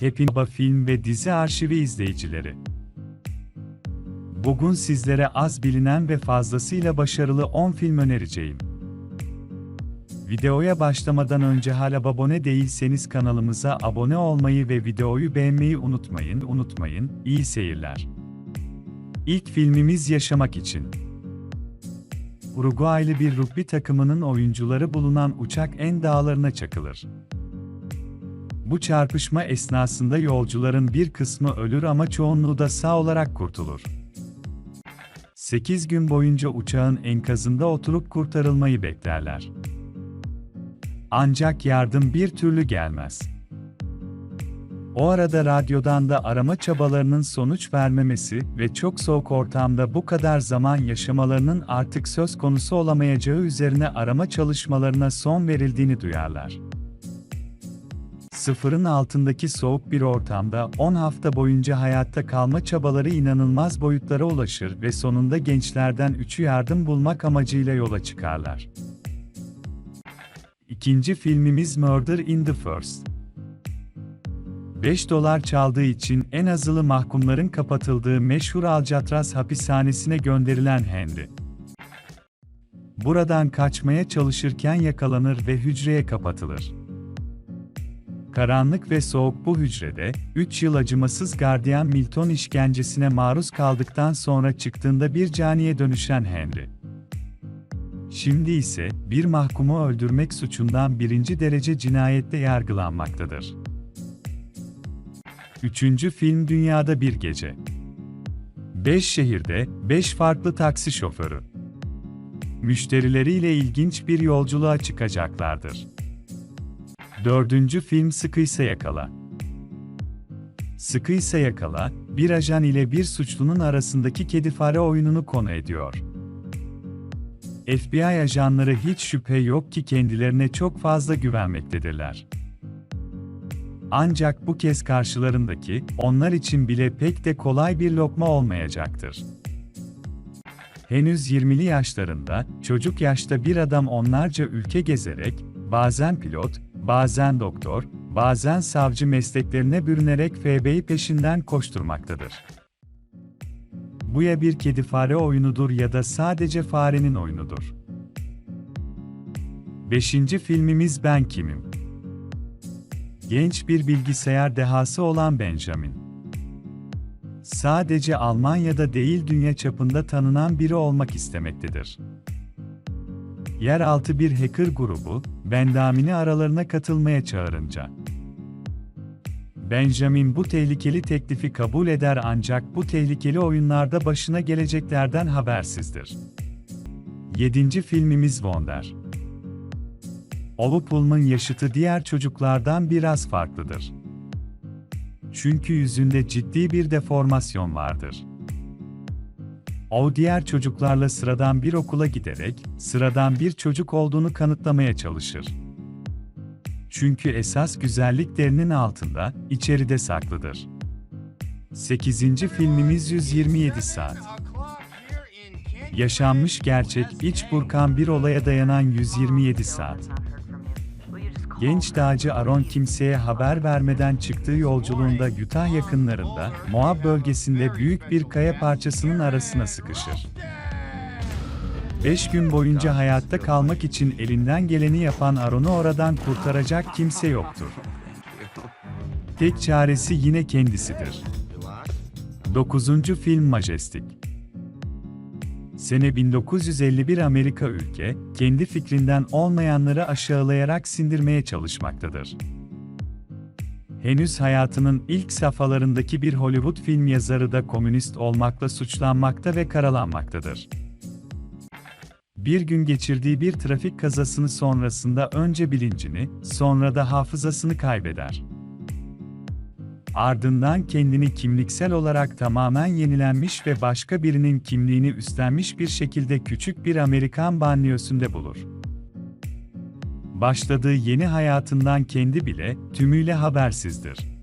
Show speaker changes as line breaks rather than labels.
Hepinize film ve dizi arşivi izleyicileri. Bugün sizlere az bilinen ve fazlasıyla başarılı 10 film önereceğim. Videoya başlamadan önce hala abone değilseniz kanalımıza abone olmayı ve videoyu beğenmeyi unutmayın, unutmayın. İyi seyirler. İlk filmimiz Yaşamak için. Uruguaylı bir rugby takımının oyuncuları bulunan uçak en dağlarına çakılır. Bu çarpışma esnasında yolcuların bir kısmı ölür ama çoğunluğu da sağ olarak kurtulur. 8 gün boyunca uçağın enkazında oturup kurtarılmayı beklerler. Ancak yardım bir türlü gelmez. O arada radyodan da arama çabalarının sonuç vermemesi ve çok soğuk ortamda bu kadar zaman yaşamalarının artık söz konusu olamayacağı üzerine arama çalışmalarına son verildiğini duyarlar. Sıfırın altındaki soğuk bir ortamda 10 hafta boyunca hayatta kalma çabaları inanılmaz boyutlara ulaşır ve sonunda gençlerden üçü yardım bulmak amacıyla yola çıkarlar. İkinci filmimiz Murder in the First. 5 dolar çaldığı için en azılı mahkumların kapatıldığı meşhur Alcatraz hapishanesine gönderilen Henry. Buradan kaçmaya çalışırken yakalanır ve hücreye kapatılır. Karanlık ve soğuk bu hücrede, 3 yıl acımasız gardiyan Milton işkencesine maruz kaldıktan sonra çıktığında bir caniye dönüşen Henry. Şimdi ise, bir mahkumu öldürmek suçundan birinci derece cinayette yargılanmaktadır. Üçüncü film Dünyada Bir Gece. Beş şehirde, beş farklı taksi şoförü. Müşterileriyle ilginç bir yolculuğa çıkacaklardır. Dördüncü film Sıkıysa Yakala. Sıkıysa Yakala, bir ajan ile bir suçlunun arasındaki kedi fare oyununu konu ediyor. FBI ajanları hiç şüphe yok ki kendilerine çok fazla güvenmektedirler. Ancak bu kez karşılarındaki, onlar için bile pek de kolay bir lokma olmayacaktır. Henüz 20'li yaşlarında, çocuk yaşta bir adam onlarca ülke gezerek, bazen pilot, bazen doktor, bazen savcı mesleklerine bürünerek FB'yi peşinden koşturmaktadır. Bu ya bir kedi fare oyunudur ya da sadece farenin oyunudur. Beşinci filmimiz Ben Kimim? Genç bir bilgisayar dehası olan Benjamin. Sadece Almanya'da değil dünya çapında tanınan biri olmak istemektedir. Yeraltı bir hacker grubu, Benjamin'i aralarına katılmaya çağırınca. Benjamin bu tehlikeli teklifi kabul eder ancak bu tehlikeli oyunlarda başına geleceklerden habersizdir. 7. filmimiz Wonder. Olu Pullman yaşıtı diğer çocuklardan biraz farklıdır. Çünkü yüzünde ciddi bir deformasyon vardır. O diğer çocuklarla sıradan bir okula giderek, sıradan bir çocuk olduğunu kanıtlamaya çalışır. Çünkü esas güzellik derinin altında, içeride saklıdır. 8. filmimiz 127 saat. Yaşanmış gerçek, iç burkan bir olaya dayanan 127 saat. Genç dağcı Aaron kimseye haber vermeden çıktığı yolculuğunda Utah yakınlarında, Moab bölgesinde büyük bir kaya parçasının arasına sıkışır. 5 gün boyunca hayatta kalmak için elinden geleni yapan Aaron'u oradan kurtaracak kimse yoktur. Tek çaresi yine kendisidir. 9. Film Majestic Sene 1951 Amerika ülke, kendi fikrinden olmayanları aşağılayarak sindirmeye çalışmaktadır. Henüz hayatının ilk safhalarındaki bir Hollywood film yazarı da komünist olmakla suçlanmakta ve karalanmaktadır. Bir gün geçirdiği bir trafik kazasını sonrasında önce bilincini, sonra da hafızasını kaybeder. Ardından kendini kimliksel olarak tamamen yenilenmiş ve başka birinin kimliğini üstlenmiş bir şekilde küçük bir Amerikan banliyösünde bulur. Başladığı yeni hayatından kendi bile tümüyle habersizdir.